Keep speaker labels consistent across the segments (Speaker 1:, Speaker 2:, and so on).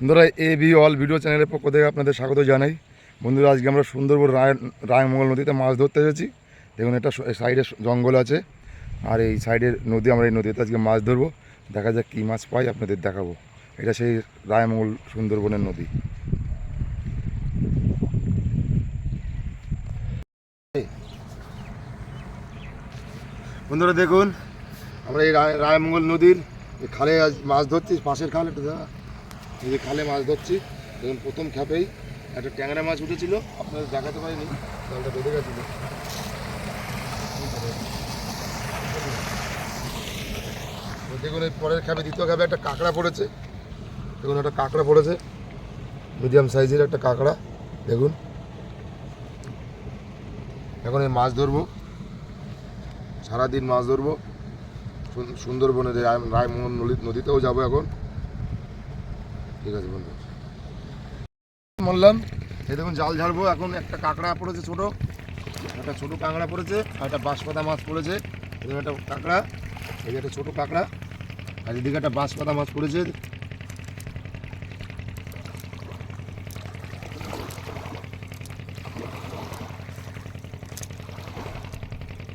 Speaker 1: বন্ধুরা A B all video চ্যানেলের পক্ষ থেকে আপনাদের স্বাগত জানাই। বন্ধুরা, আজকে আমরা সুন্দরবন রায় রায়মঙ্গল নদীতে মাছ ধরতে এসেছি। দেখুন, এটা সাইডে জঙ্গল আছে। আর এই সাইডের নদী, আমরা এই নদীতে আজকে মাছ ধরবো। দেখা যাক কী মাছ পাই, আপনাদের দেখাবো। এটা সেই রায়মঙ্গল সুন্দরবনের নদী। বন্ধুরা, দেখুন, আমরা এই রায়- রায়মঙ্গল নদীর খালে আজ মাছ ধরছি, পাশের খাল। একটু যে খালে মাছ ধরছি দেখুন প্রথম খ্যাপেই একটা ট্যাংরা মাছ উঠেছিল আপনাদের দেখাতে পারিনি জালটা বেঁধে গেছিল। দেখুন এই পরের খ্যাপে, দ্বিতীয় খ্যাপে একটা কাঁকড়া পড়েছে। দেখুন, একটা কাঁকড়া পড়েছে। মিডিয়াম সাইজের একটা কাঁকড়া, দেখুন। এখন এই মাছ ধরবো। সারাদিন মাছ ধরবো। সুন- সুন্দরবনের রায়- রায়মোহন নদী- নদীতেও যাব এখন। ঠিক আছে বন্ধু বললাম। এই দেখুন জাল ঝাড়বো। এখন একটা কাঁকড়া পড়েছে ছোট একটা ছোট কাঁকড়া পড়েছে আর একটা বাঁশপাতা মাছ পড়েছে। এদিকে একটা কাঁকড়া এই একটা ছোট কাঁকড়া আর এদিকে একটা বাঁশপাতা মাছ পড়েছে।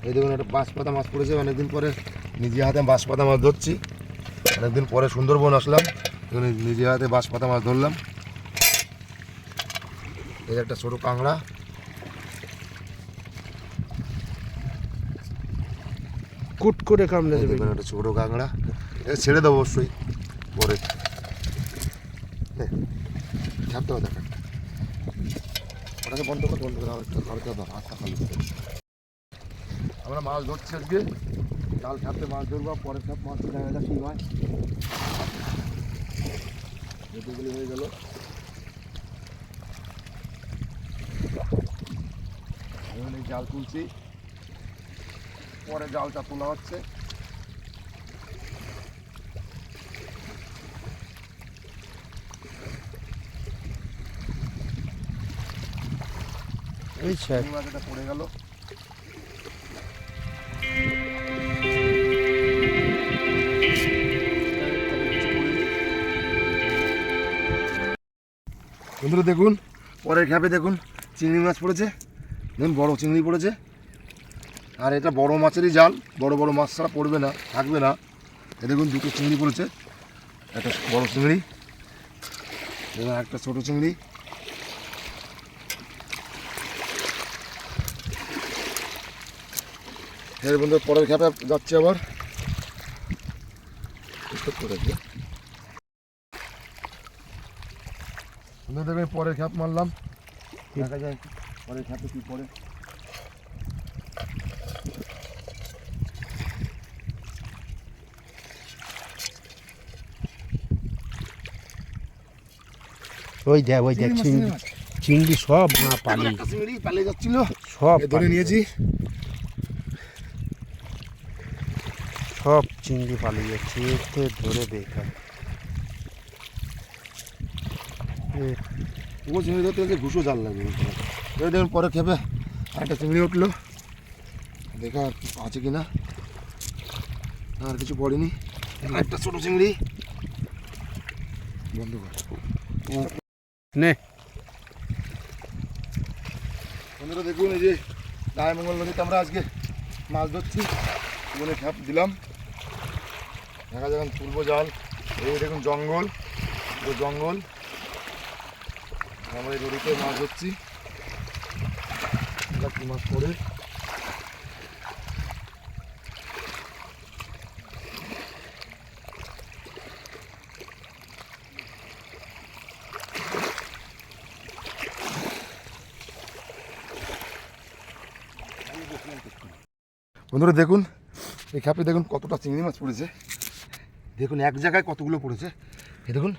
Speaker 1: এই দেখুন একটা বাঁশপাতা মাছ পড়েছে। অনেকদিন পরে নিজে হাতে বাঁশপাতা মাছ ধরছি। অনেকদিন পরে সুন্দরবন আসলাম। এই নিজে হাতে বাঁশ পাতা মাছ ধরলাম। এই একটা ছোট কাঁকড়া।
Speaker 2: কুট করে কামড়ে দেবে।
Speaker 1: একটা ছোট কাঁকড়া। এ ছেড়ে দেবো অবশ্যই পরে। ছাড়তে হবে দেখা ওটাকে বন্ধ করে বন্ধ করে আরেকটা আরেকটা দাও হাতটা খালি আমরা মাছ ধরছি আজকে। জাল ছাড়তে মাছ ধরবো পরের সব মাছ দেখা যাক কী হয় এতগুলি হয়ে গেল। জাল তুলছি। পরে জালটা তোলা হচ্ছে। পড়ে গেল। বন্ধুরা দেখুন, পরের খ্যাপে দেখুন, চিংড়ি মাছ পড়েছে। দেখুন, বড় চিংড়ি পড়েছে। আর এটা বড় মাছেরই জাল, বড় বড় মাছ ছাড়া পড়বে না, থাকবে না। এ দেখুন, দুটো চিংড়ি পড়েছে। একটা বড় চিংড়ি এবং একটা ছোট চিংড়ি। এর বন্ধু পরের খ্যাপে যাচ্ছে আবার। করে রাখি। বন্ধু দেখবেন পরের খ্যাপ মারলাম। দেখা যায় পরের খ্যাপে কি পড়ে।
Speaker 2: ওই দেখ ওই দেখ চিংড়ি চিংড়ি সব
Speaker 1: চিংড়ি পালিয়ে যাচ্ছিল।
Speaker 2: সব
Speaker 1: ধরে নিয়েছি।
Speaker 2: সব চিংড়ি পালিয়ে যাচ্ছে এতে ধরে বেকার এ,
Speaker 1: ও চিংড়ি ধরতে গেছে ঘুষো জাল এবার দেখুন পরে খেপে একটা চিংড়ি উঠল। দেখা আছে কি না আর কিছু পড়েনি। একটা ছোটো চিংড়ি। বন্ধ কর।
Speaker 2: নে।
Speaker 1: বন্ধুরা দেখুন এই যে রায়মঙ্গল নদীতে আমরা আজকে মাছ ধরছি। জীবনে খ্যাপ দিলাম। দেখা যখন তুলবো জাল। এই দেখুন জঙ্গল। জঙ্গল। আমরা এই মাছ ধরছি। মাছ পড়ে বন্ধুরা দেখুন, এই খ্যাপে দেখুন কতটা চিংড়ি মাছ পড়েছে। দেখুন, এক জায়গায় কতগুলো পড়েছে। দেখুন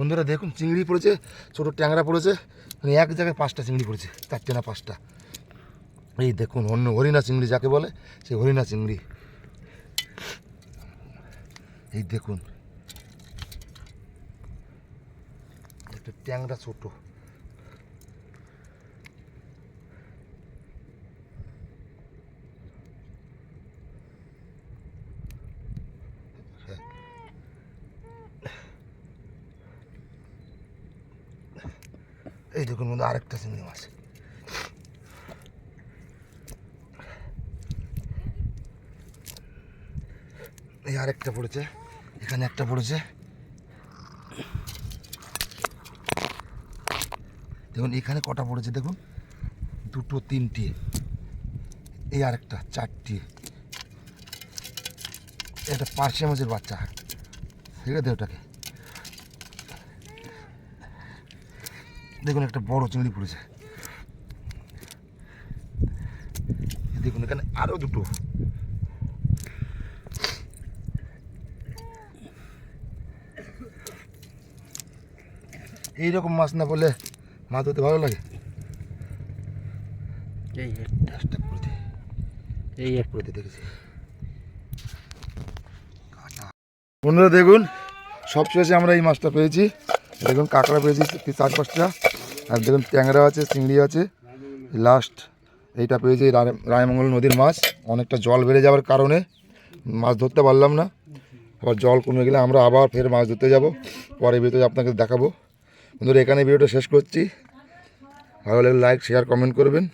Speaker 1: বন্ধুরা দেখুন, চিংড়ি পড়েছে, ছোটো ট্যাংরা পড়েছে মানে এক জায়গায় পাঁচটা চিংড়ি পড়েছে, চারটে না পাঁচটা। এই দেখুন, অন্য হরিণা চিংড়ি যাকে বলে, সেই হরিণা চিংড়ি। এই দেখুন, একটা ট্যাংরা ছোটো। এই দেখুন বন্ধু, আরেকটা চিংড়ি মাছ। এই আরেকটা পড়েছে, এখানে একটা পড়েছে। দেখুন, এখানে কটা পড়েছে দেখুন? দুটো, তিনটি। এই আরেকটা, চারটি। এটা পার্শে মাছের বাচ্চা। ঠিক আছে ওটাকে। দেখুন একটা বড় চিংড়ি পড়েছে। দেখুন এখানে আরও দুটো। এইরকম মাছ না বলে মাছ ধরতে ভালো লাগে?
Speaker 2: এই
Speaker 1: একটা
Speaker 2: এই
Speaker 1: দে দেখেছি। বন্ধুরা দেখুন সব শেষে আমরা এই মাছটা পেয়েছি। দেখুন কাঁকড়া পেয়েছি চার পাঁচটা। আর দেখুন ট্যাংরা আছে, চিংড়ি আছে। লাস্ট এইটা পেয়েছি রায়- রায়মঙ্গল নদীর মাছ। অনেকটা জল বেড়ে যাওয়ার কারণে মাছ ধরতে পারলাম না। আবার জল কমে গেলে আমরা আবার ফের মাছ ধরতে যাব। পরে ভিতরে আপনাকে দেখাবো। বন্ধুরা, এখানে ভিডিওটা শেষ করছি। ভালো লাগলে লাইক শেয়ার কমেন্ট করবেন।